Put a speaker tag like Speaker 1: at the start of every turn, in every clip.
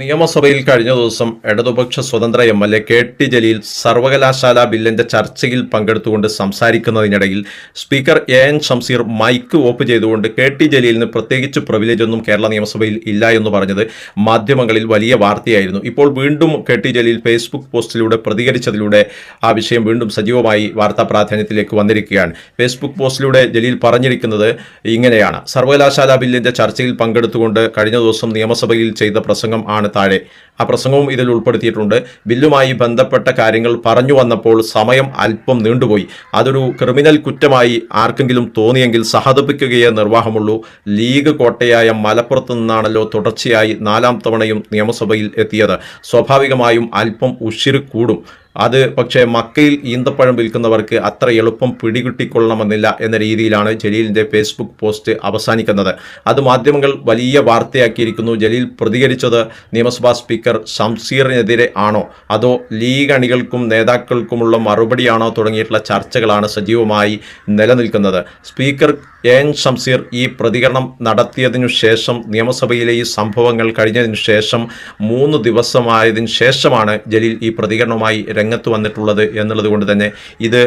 Speaker 1: നിയമസഭയിൽ കഴിഞ്ഞ ദിവസം ഇടതുപക്ഷ സ്വതന്ത്ര M L A K T Jaleel സർവകലാശാല ബില്ലിന്റെ ചർച്ചയിൽ പങ്കെടുത്തുകൊണ്ട് സംസാരിക്കുന്നതിനിടയിൽ speaker A N Shamseer mike off ചെയ്തുകൊണ്ട് കെ ടി ജലീലിന് പ്രത്യേകിച്ച് പ്രിവിലേജ് ഒന്നും കേരള നിയമസഭയിൽ ഇല്ല എന്ന് പറഞ്ഞത് മാധ്യമങ്ങളിൽ വലിയ വാർത്തയായിരുന്നു. ഇപ്പോൾ വീണ്ടും കെ ടി ജലീൽ ഫേസ്ബുക്ക് പോസ്റ്റിലൂടെ പ്രതികരിച്ചതിലൂടെ ആ വിഷയം വീണ്ടും സജീവമായി വാർത്താ പ്രാധാന്യത്തിലേക്ക് വന്നിരിക്കുകയാണ്. ഫേസ്ബുക്ക് പോസ്റ്റിലൂടെ ജലീൽ പറഞ്ഞിരിക്കുന്നത് ഇങ്ങനെയാണ്. സർവകലാശാല ബില്ലിന്റെ ചർച്ചയിൽ പങ്കെടുത്തുകൊണ്ട് കഴിഞ്ഞ ദിവസം നിയമസഭയിൽ ചെയ്ത പ്രസംഗം ആണ് താഴെ. ആ പ്രസംഗവും ഇതിൽ ഉൾപ്പെടുത്തിയിട്ടുണ്ട്. ബില്ലുമായി ബന്ധപ്പെട്ട കാര്യങ്ങൾ പറഞ്ഞു വന്നപ്പോൾ സമയം അല്പം നീണ്ടുപോയി. അതൊരു ക്രിമിനൽ കുറ്റമായി ആർക്കെങ്കിലും തോന്നിയെങ്കിൽ സഹതപിക്കുകയേ നിർവാഹമുള്ളൂ. ലീഗ് കോട്ടയായ മലപ്പുറത്ത് നിന്നാണല്ലോ തുടർച്ചയായി നാലാം തവണയും നിയമസഭയിൽ എത്തിയത്. സ്വാഭാവികമായും അല്പം ഉഷിർ കൂടും. അത് പക്ഷേ മക്കയിൽ ഈന്തപ്പഴം വിൽക്കുന്നവർക്ക് അത്ര എളുപ്പം പിടികിട്ടിക്കൊള്ളണമെന്നില്ല എന്ന രീതിയിലാണ് ജലീലിന്റെ ഫേസ്ബുക്ക് പോസ്റ്റ് അവസാനിക്കുന്നത്. അത് മാധ്യമങ്ങൾ വലിയ വാർത്തയാക്കിയിരിക്കുന്നു. ജലീൽ പ്രതികരിച്ചത് നിയമസഭാ സ്പീക്കർ ഷംസീറിനെതിരെ ആണോ? അതോ ലീഗ് അണികൾക്കും നേതാക്കൾക്കുമുള്ള മറുപടിയാണോ തുടങ്ങിയിട്ടുള്ള ചർച്ചകളാണ് സജീവമായി നിലനിൽക്കുന്നത്. സ്പീക്കർ എൻ ഷംസീർ ഈ പ്രതികരണം നടത്തിയതിനു ശേഷം നിയമസഭയിലെ ഈ സംഭവങ്ങൾ കഴിഞ്ഞതിനു ശേഷം മൂന്ന് ദിവസമായതിനു ശേഷമാണ് ജലീൽ ഈ പ്രതികരണവുമായി രംഗത്ത് വന്നിട്ടുള്ളത് എന്നുള്ളത് കൊണ്ട് തന്നെ ഇത്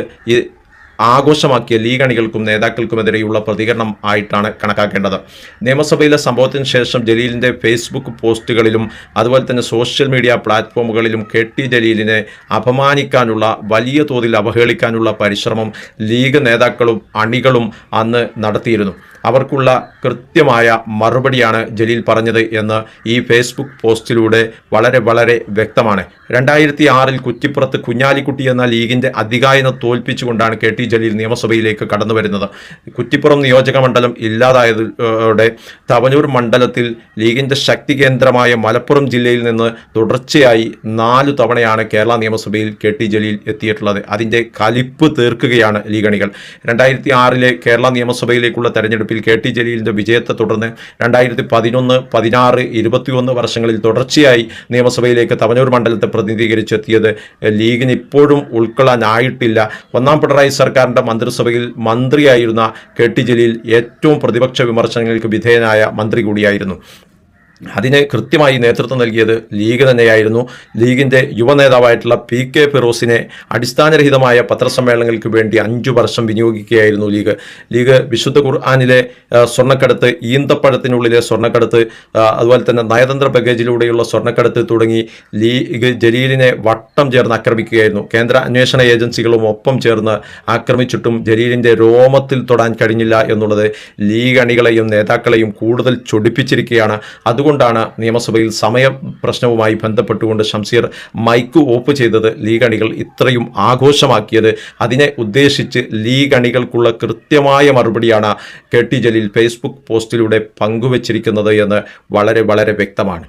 Speaker 1: ആഘോഷമാക്കിയ ലീഗ് അണികൾക്കും നേതാക്കൾക്കുമെതിരെയുള്ള പ്രതികരണം ആയിട്ടാണ് കണക്കാക്കേണ്ടത്. നിയമസഭയിലെ സംഭവത്തിന് ശേഷം ജലീലിന്റെ ഫേസ്ബുക്ക് പോസ്റ്റുകളിലും അതുപോലെ തന്നെ സോഷ്യൽ മീഡിയ പ്ലാറ്റ്ഫോമുകളിലും കെ ടി ജലീലിനെ അപമാനിക്കാനുള്ള വലിയ തോതിൽ അവഹേളിക്കാനുള്ള പരിശ്രമം ലീഗ് നേതാക്കളും അണികളും അന്ന് നടത്തിയിരുന്നു. അവർക്കുള്ള കൃത്യമായ മറുപടിയാണ് ജലീൽ പറഞ്ഞത് എന്ന് ഈ ഫേസ്ബുക്ക് പോസ്റ്റിലൂടെ വളരെ വളരെ വ്യക്തമാണ്. രണ്ടായിരത്തി ആറിൽ കുറ്റിപ്പുറത്ത് കുഞ്ഞാലിക്കുട്ടി എന്ന ലീഗിന്റെ അധികായനെ തോൽപ്പിച്ചുകൊണ്ടാണ് കെ ടി ജലീൽ നിയമസഭയിലേക്ക് കടന്നു വരുന്നത്. കുറ്റിപ്പുറം നിയോജക മണ്ഡലം ഇല്ലാതായതോടെ തവനൂർ മണ്ഡലത്തിൽ ലീഗിന്റെ ശക്തി കേന്ദ്രമായ മലപ്പുറം ജില്ലയിൽ നിന്ന് തുടർച്ചയായി നാലു തവണയാണ് കേരള നിയമസഭയിൽ കെ ടി ജലീൽ എത്തിയിട്ടുള്ളത്. അതിന്റെ കലിപ്പ് തീർക്കുകയാണ് ലീഗണികൾ. രണ്ടായിരത്തി ആറിലെ കേരള നിയമസഭയിലേക്കുള്ള തെരഞ്ഞെടുപ്പിൽ കെ ടി ജലീലിന്റെ വിജയത്തെ തുടർന്ന് രണ്ടായിരത്തി പതിനൊന്ന് പതിനാറ് ഇരുപത്തിയൊന്ന് വർഷങ്ങളിൽ തുടർച്ചയായി നിയമസഭയിലേക്ക് തവനൂർ മണ്ഡലത്തെ പ്രതിനിധീകരിച്ചെത്തിയത് ലീഗിന് ഇപ്പോഴും ഉൾക്കൊള്ളാനായിട്ടില്ല. ഒന്നാം പിണറായി സർക്കാരിന്റെ മന്ത്രിസഭയിൽ മന്ത്രിയായിരുന്ന കെ ടി ജലീൽ ഏറ്റവും പ്രതിപക്ഷ വിമർശനങ്ങൾക്ക് വിധേയനായ മന്ത്രി കൂടിയായിരുന്നു. അതിന് കൃത്യമായി നേതൃത്വം നൽകിയത് ലീഗ് തന്നെയായിരുന്നു. ലീഗിന്റെ യുവനേതാവായിട്ടുള്ള പി കെ ഫിറോസിനെ അടിസ്ഥാനരഹിതമായ പത്രസമ്മേളനങ്ങൾക്ക് വേണ്ടി അഞ്ചു വർഷം വിനിയോഗിക്കുകയായിരുന്നു ലീഗ്. ലീഗ് വിശുദ്ധ ഖുർആാനിലെ സ്വർണക്കടത്ത് ഈന്തപ്പഴത്തിനുള്ളിലെ സ്വർണക്കടത്ത് അതുപോലെ തന്നെ നയതന്ത്ര പാക്കേജിലൂടെയുള്ള സ്വർണക്കടത്ത് തുടങ്ങി ലീഗ് ജലീലിനെ വട്ടം ചേർന്ന് ആക്രമിക്കുകയായിരുന്നു. കേന്ദ്ര അന്വേഷണ ഏജൻസികളും ഒപ്പം ചേർന്ന് ആക്രമിച്ചിട്ടും ജലീലിന്റെ രോമത്തിൽ തൊടാൻ കഴിഞ്ഞില്ല എന്നുള്ളത് ലീഗ് അണികളെയും നേതാക്കളെയും കൂടുതൽ ചൊടിപ്പിച്ചിരിക്കുകയാണ്. അതുകൊണ്ടാണ് നിയമസഭയിൽ സമയ പ്രശ്നവുമായി ബന്ധപ്പെട്ടുകൊണ്ട് ഷംസീർ മൈക്ക് ഓപ്പ് ചെയ്തത്. ലീഗ് അണികൾ ഇത്രയും ആഘോഷമാക്കിയത്. അതിനെ ഉദ്ദേശിച്ച് ലീഗ് അണികൾക്കുള്ള കൃത്യമായ മറുപടിയാണ് കെ ടി ജലീൽ ഫേസ്ബുക്ക് പോസ്റ്റിലൂടെ പങ്കുവച്ചിരിക്കുന്നത് എന്ന് വളരെ വളരെ വ്യക്തമാണ്.